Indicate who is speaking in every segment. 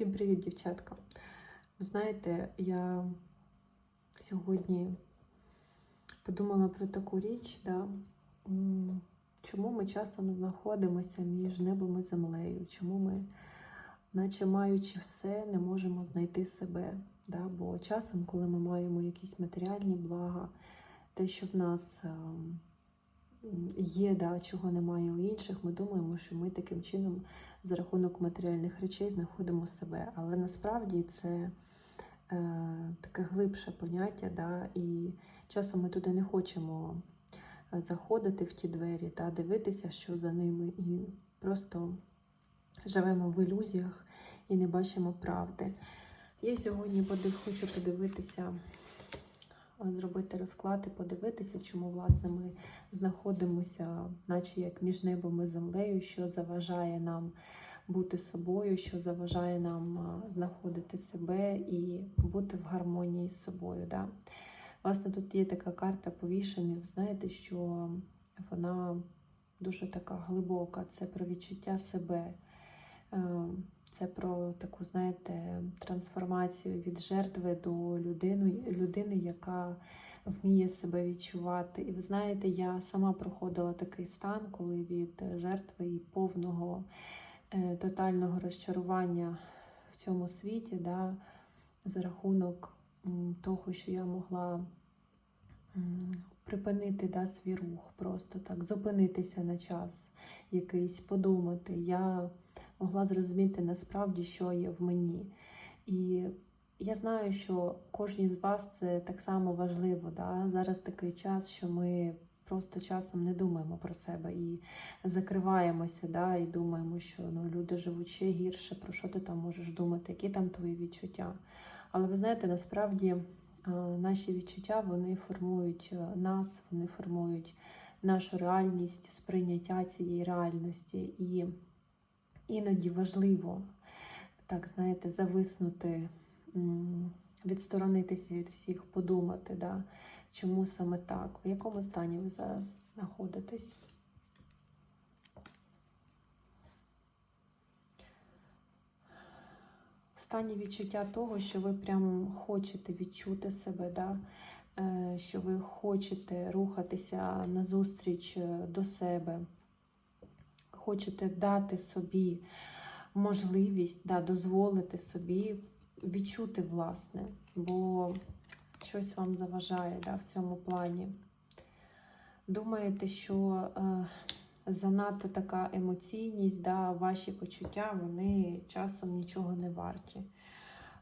Speaker 1: Всім привіт, дівчатка. Знаєте, я сьогодні подумала про таку річ, да? чому ми часом знаходимося між небом і землею, чому ми, наче маючи все, не можемо знайти себе. Да? Бо часом, коли ми маємо якісь матеріальні блага, те, що в нас ем, є, да, чого немає у інших, ми думаємо, що ми таким чином за рахунок матеріальних речей знаходимо себе. Але насправді це е, таке глибше поняття, да, і часом ми туди не хочемо е, заходити в ті двері та дивитися, що за ними, і просто живемо в ілюзіях і не бачимо правди. Я сьогодні хочу подивитися, зробити розклад і подивитися, чому власне ми знаходимося, наче як між небом і землею, що заважає нам бути собою, що заважає нам знаходити себе і бути в гармонії з собою. Да? Власне, тут є така карта повішених. Знаєте, що вона дуже така глибока. Це про відчуття себе. Це про таку, знаєте, трансформацію від жертви до людини, людини, яка вміє себе відчувати. І ви знаєте, я сама проходила такий стан, коли від жертви і повного е, тотального розчарування в цьому світі, да, за рахунок того, що я могла припинити да, свій рух, просто так, зупинитися на час якийсь, подумати. Я могла зрозуміти насправді, що є в мені. І я знаю, що кожній з вас це так само важливо. Да? Зараз такий час, що ми просто часом не думаємо про себе і закриваємося, да? і думаємо, що ну, люди живуть ще гірше, про що ти там можеш думати, які там твої відчуття. Але ви знаєте, насправді наші відчуття вони формують е, нас, вони формують нашу реальність, сприйняття цієї реальності. І іноді важливо, так знаєте, зависнути, відсторонитися від всіх, подумати, да, чому саме так, в якому стані ви зараз знаходитесь. В стані відчуття того, що ви прям хочете відчути себе, да? е, що ви хочете рухатися назустріч е, до себе, хочете дати собі можливість да, дозволити собі відчути власне, бо щось вам заважає да, в цьому плані. Думаєте, що е, занадто така емоційність, да, ваші почуття, вони часом нічого не варті.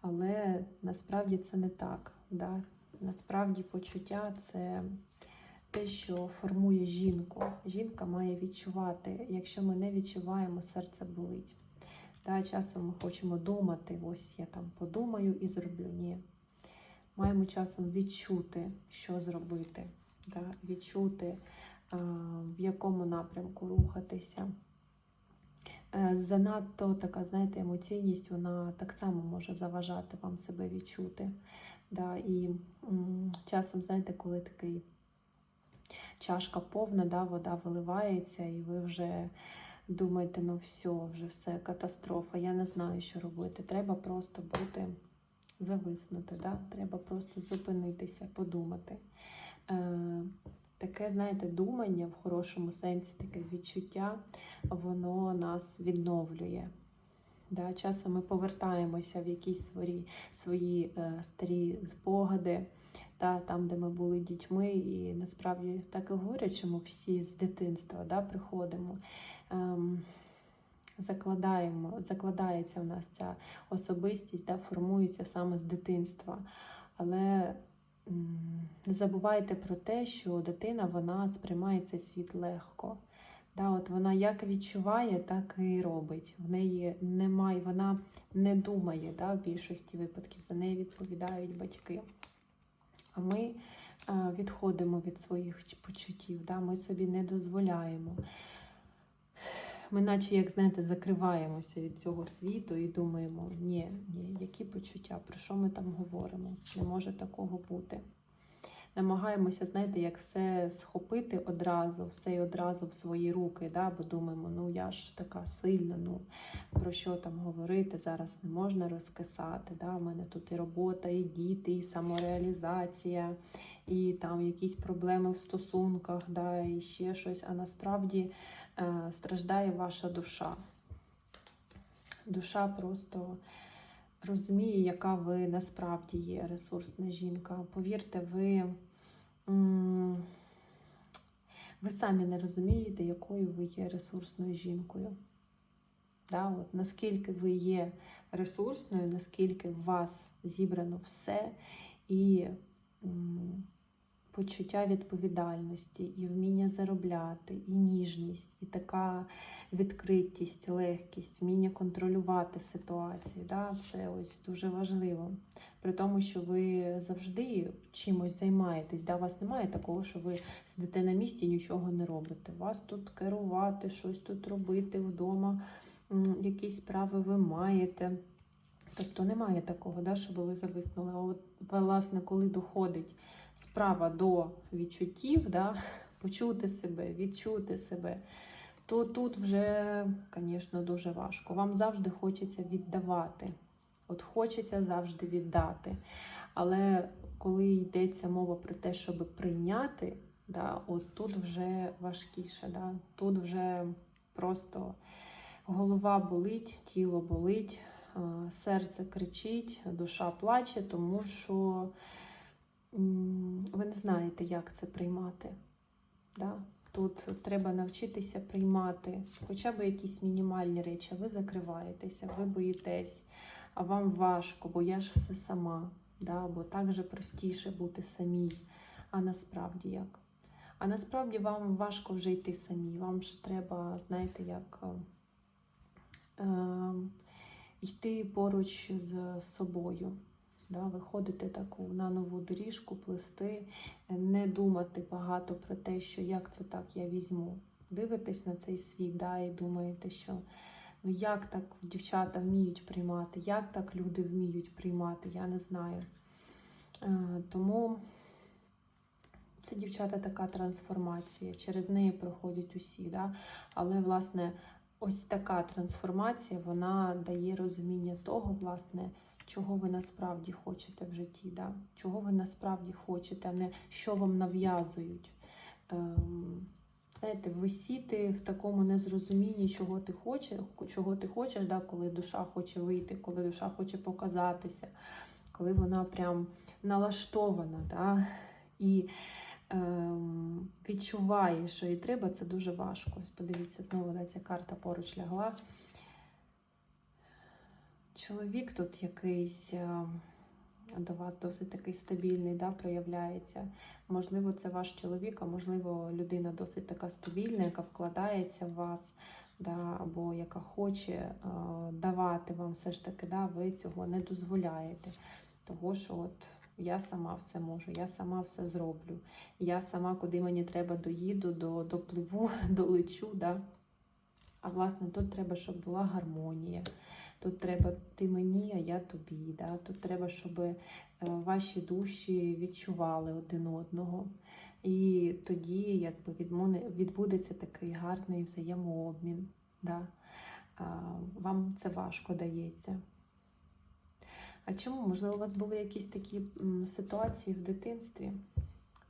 Speaker 1: Але насправді це не так. Да? Насправді почуття це те, що формує жінку. Жінка має відчувати. Якщо ми не відчуваємо, серце болить. Да, часом ми хочемо думати, ось я там подумаю і зроблю. Ні. Маємо часом відчути, що зробити, да, відчути, в якому напрямку рухатися. Е, Занадто така, знаєте, емоційність, вона так само може заважати вам себе відчути. Да, і часом, знаєте, коли такий чашка повна, да, вода виливається, і ви вже думаєте, ну все, вже все, катастрофа, я не знаю, що робити. Треба просто бути зависнути, да? треба просто зупинитися, подумати. Е, Таке, знаєте, думання в хорошому сенсі, таке відчуття, воно нас відновлює. Да, Часом ми повертаємося в якісь свої, свої е, старі спогади, да, там, де ми були дітьми, і насправді так і говорять, ми всі з дитинства да, приходимо. Ем, закладаємо, закладається в нас ця особистість, да, формується саме з дитинства. Але не забувайте про те, що дитина вона сприймає цей світ легко. Да, от Вона як відчуває, так і робить. В неї немає, вона не думає да, в більшості випадків, за неї відповідають батьки. А ми відходимо від своїх почуттів, да, ми собі не дозволяємо. Ми, наче, як знаєте, закриваємося від цього світу і думаємо, ні, ні, які почуття, про що ми там говоримо? Не може такого бути. Намагаємося, знаєте, як все схопити одразу, все і одразу в свої руки. Да? Бо думаємо, ну я ж така сильна, ну про що там говорити, зараз не можна розкисати. Да? У мене тут і робота, і діти, і самореалізація, і там якісь проблеми в стосунках, да? і ще щось. А насправді е, страждає ваша душа. Душа просто розуміє, яка ви насправді є ресурсна жінка. Повірте, ви, ви самі не розумієте, якою ви є ресурсною жінкою. Да, от, наскільки ви є ресурсною, наскільки в вас зібрано все і почуття відповідальності, і вміння заробляти, і ніжність, і така відкритість, легкість, вміння контролювати ситуацію. Да? Це ось дуже важливо. При тому, що ви завжди чимось займаєтесь. Да? У вас немає такого, що ви сидите на місці і нічого не робите. Вас тут керувати, щось тут робити вдома, якісь справи ви маєте. Тобто немає такого, да, щоб ви зависнули. А от, власне, коли доходить справа до відчуттів, да, почути себе, відчути себе, то тут вже, звісно, дуже важко. Вам завжди хочеться віддавати. От хочеться завжди віддати. Але коли йдеться мова про те, щоб прийняти, да, от тут вже важкіше. Да, тут вже просто голова болить, тіло болить, серце кричить, душа плаче, тому що ви не знаєте, як це приймати. Да? Тут треба навчитися приймати хоча б якісь мінімальні речі. Ви закриваєтеся, ви боїтесь, а вам важко, бо я ж все сама. Да? Бо так же простіше бути самій. А насправді як? А насправді вам важко вже йти самі. Вам же треба, знаєте, як е, е, йти поруч з собою. Да, виходити таку на нову доріжку, плести, не думати багато про те, що як це так я візьму. Дивитесь на цей світ, да, і думаєте, що ну як так дівчата вміють приймати, як так люди вміють приймати, я не знаю. Е, тому це дівчата така трансформація. Через неї проходять усі. Да? Але, власне, ось така трансформація вона дає розуміння того, власне, чого ви насправді хочете в житті, да? чого ви насправді хочете, а не що вам нав'язують. Ем, знаєте, висіти в такому незрозумінні, чого ти хочеш, чого ти хочеш, да? коли душа хоче вийти, коли душа хоче показатися, коли вона прям налаштована. Да? І ем, відчуває, що їй треба, це дуже важко. Подивіться, знову да, ця карта поруч лягла. Чоловік тут якийсь е, до вас досить такий стабільний, да, проявляється. Можливо, це ваш чоловік, а можливо, людина досить така стабільна, яка вкладається в вас, да, або яка хоче е, давати вам все ж таки, да, ви цього не дозволяєте. Того, що от я сама все можу, я сама все зроблю. Я сама, куди мені треба, доїду, до, допливу, долечу. Да? А власне, тут треба, щоб була гармонія. Тут треба ти мені, а я тобі. Да? Тут треба, щоб е, ваші душі відчували один одного. І тоді якби відбудеться такий гарний взаємообмін. Да? Вам це важко дається. А чому? Можливо, у вас були якісь такі ситуації в дитинстві?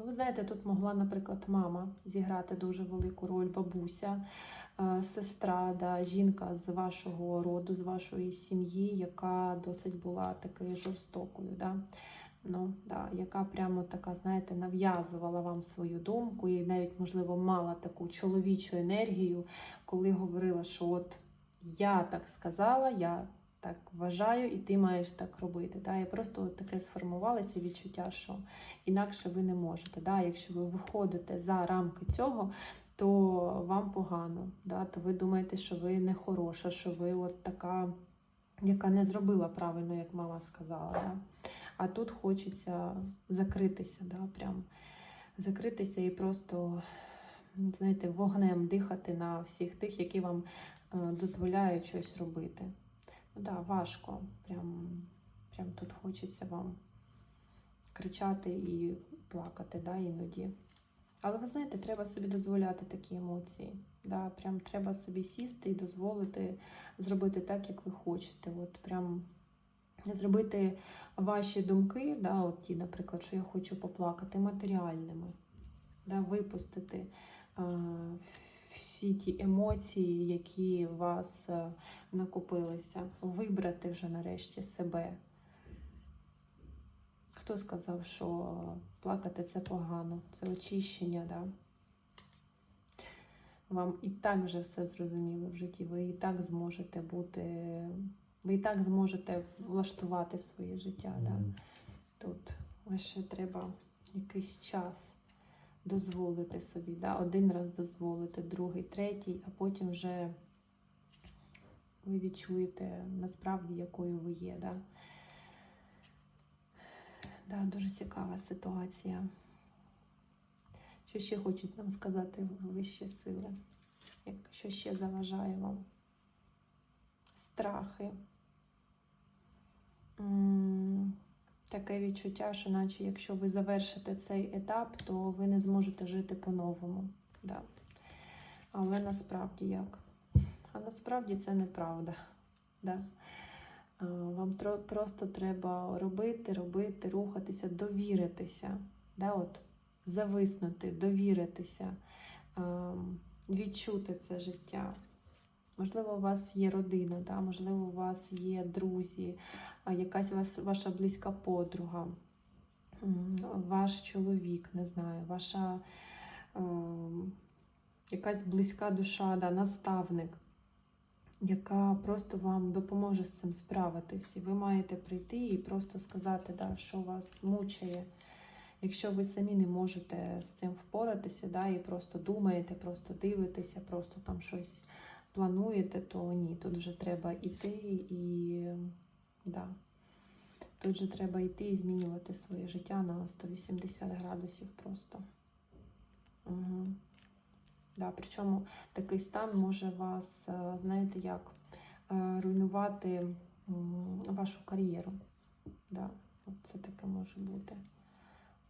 Speaker 1: Ну, ви знаєте, тут могла, наприклад, мама зіграти дуже велику роль, бабуся, е, сестра, да, жінка з вашого роду, з вашої сім'ї, яка досить була такою жорстокою. Да? Ну, да, яка прямо така, знаєте, нав'язувала вам свою думку і навіть, можливо, мала таку чоловічу енергію, коли говорила, що от я так сказала, я так вважаю, і ти маєш так робити. Да? І просто от таке сформувалося відчуття, що інакше ви не можете. Да? Якщо ви виходите за рамки цього, то вам погано. Да? То ви думаєте, що ви не хороша, що ви от така, яка не зробила правильно, як мама сказала. Да? А тут хочеться закритися, да? прям закритися і просто. Знаєте, вогнем дихати на всіх тих, які вам е, дозволяють щось робити. Да, важко. Прям, прям тут хочеться вам кричати і плакати да, іноді. Але ви знаєте, треба собі дозволяти такі емоції. Да? Прям треба собі сісти і дозволити зробити так, як ви хочете. От прям зробити ваші думки, да, от ті, наприклад, що я хочу поплакати, матеріальними, да, випустити всі ті емоції, які у вас е, накопилися, вибрати вже нарешті себе. Хто сказав, що плакати це погано, це очищення, да? Вам і так вже все зрозуміло в житті. Ви і так зможете бути, ви і так зможете влаштувати своє життя. Да? Тут лише треба якийсь час дозволити собі. Да? Один раз дозволити, другий, третій, а потім вже ви відчуєте насправді, якою ви є. Да? Да, дуже цікава ситуація. Що ще хочуть нам сказати вищі сили? Що ще заважає вам? Страхи. Таке відчуття, що наче якщо ви завершите цей етап, то ви не зможете жити по-новому. Да. Але насправді як? А насправді це неправда. Да. Вам просто треба робити, робити, рухатися, довіритися. Да, от, зависнути, довіритися, відчути це життя. Можливо, у вас є родина, да? можливо, у вас є друзі, якась ваша близька подруга, ваш чоловік, не знаю, ваша ем, якась близька душа, да, наставник, яка просто вам допоможе з цим справитись. І ви маєте прийти і просто сказати, да, що вас мучає. Якщо ви самі не можете з цим впоратися, да, і просто думаєте, просто дивитеся, просто там щось плануєте, то ні, тут вже треба йти і да, тут вже треба йти і змінювати своє життя на 180 градусів просто. Угу. Да, причому такий стан може вас, е, знаєте, як е, руйнувати вашу кар'єру. Да, це таке може бути.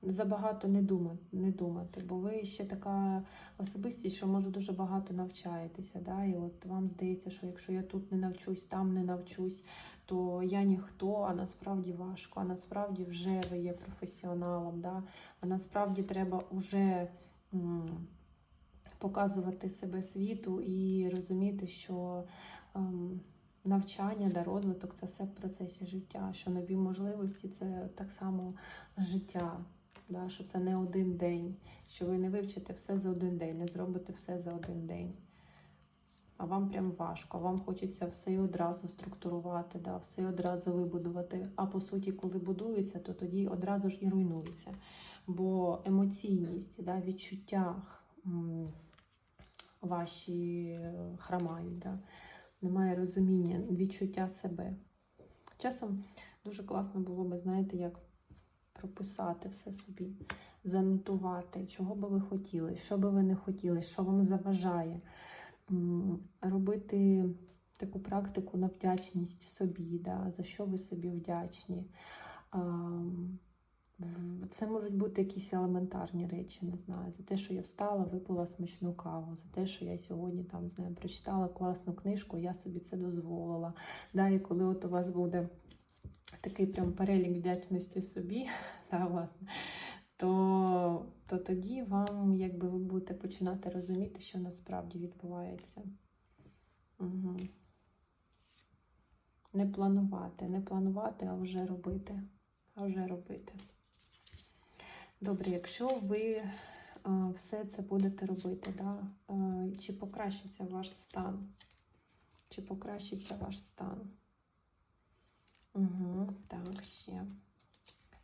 Speaker 1: Забагато не думати, не думати, бо ви ще така особистість, що може дуже багато навчаєтеся. Да? І от вам здається, що якщо я тут не навчусь, там не навчусь, то я ніхто, а насправді важко, а насправді вже ви є професіоналом. Да? А насправді треба вже м, показувати себе світу і розуміти, що ем, навчання да, розвиток це все в процесі життя, що нові можливості це так само життя. Да, що це не один день, що ви не вивчите все за один день, не зробите все за один день. А вам прям важко, вам хочеться все одразу структурувати, да, все одразу вибудувати. А по суті, коли будується, то тоді одразу ж і руйнується. Бо емоційність, да, відчуття ваші е, храмають, да. немає розуміння, відчуття себе. Часом дуже класно було би, знаєте, як прописати все собі, занотувати, чого би ви хотіли, що би ви не хотіли, що вам заважає. Робити таку практику на вдячність собі, да, за що ви собі вдячні. Це можуть бути якісь елементарні речі, не знаю, за те, що я встала, випила смачну каву, за те, що я сьогодні там, не знаю, прочитала класну книжку, я собі це дозволила. Да, і коли от у вас буде такий прям перелік вдячності собі, да, власне, то, то тоді вам якби ви будете починати розуміти, що насправді відбувається. Угу. Не планувати, не планувати, а вже робити. А вже робити. Добре, якщо ви е, все це будете робити, да? е, чи покращиться ваш стан? Чи покращиться ваш стан? Угу, так, ще.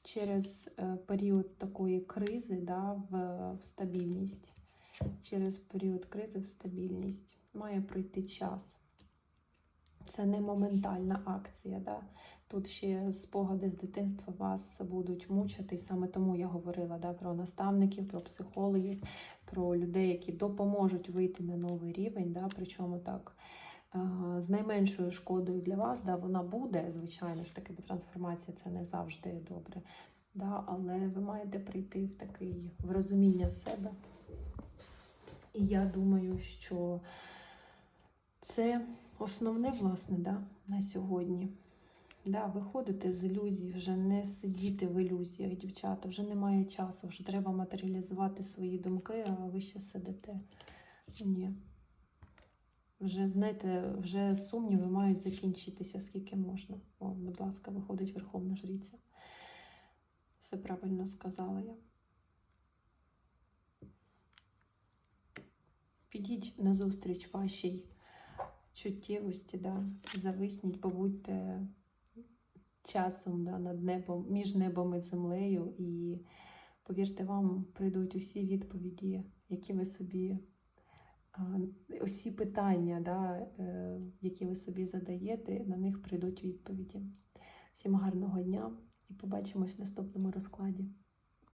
Speaker 1: Через е, період такої кризи да, в, стабільність. Через період кризи в стабільність має пройти час. Це не моментальна акція. Да? Тут ще спогади з дитинства вас будуть мучити. І саме тому я говорила да, про наставників, про психологів, про людей, які допоможуть вийти на новий рівень. Да? Причому так з найменшою шкодою для вас, да, вона буде, звичайно ж таки, бо трансформація це не завжди добре. да, але ви маєте прийти в такий в розуміння себе. І я думаю, що це основне, власне, да, на сьогодні. Да, виходити з ілюзій, вже не сидіти в ілюзіях, дівчата, вже немає часу, вже треба матеріалізувати свої думки, а ви ще сидите. Ні. Вже, знаєте, вже сумніви мають закінчитися, скільки можна. О, будь ласка, виходить Верховна Жриця. Все правильно сказала я. Підіть на зустріч вашій чуттєвості, да, зависніть, побудьте часом да, над небом, між небом і землею, і повірте, вам прийдуть усі відповіді, які ви собі, усі питання, да, е, які ви собі задаєте, на них прийдуть відповіді. Всім гарного дня і побачимось в наступному розкладі.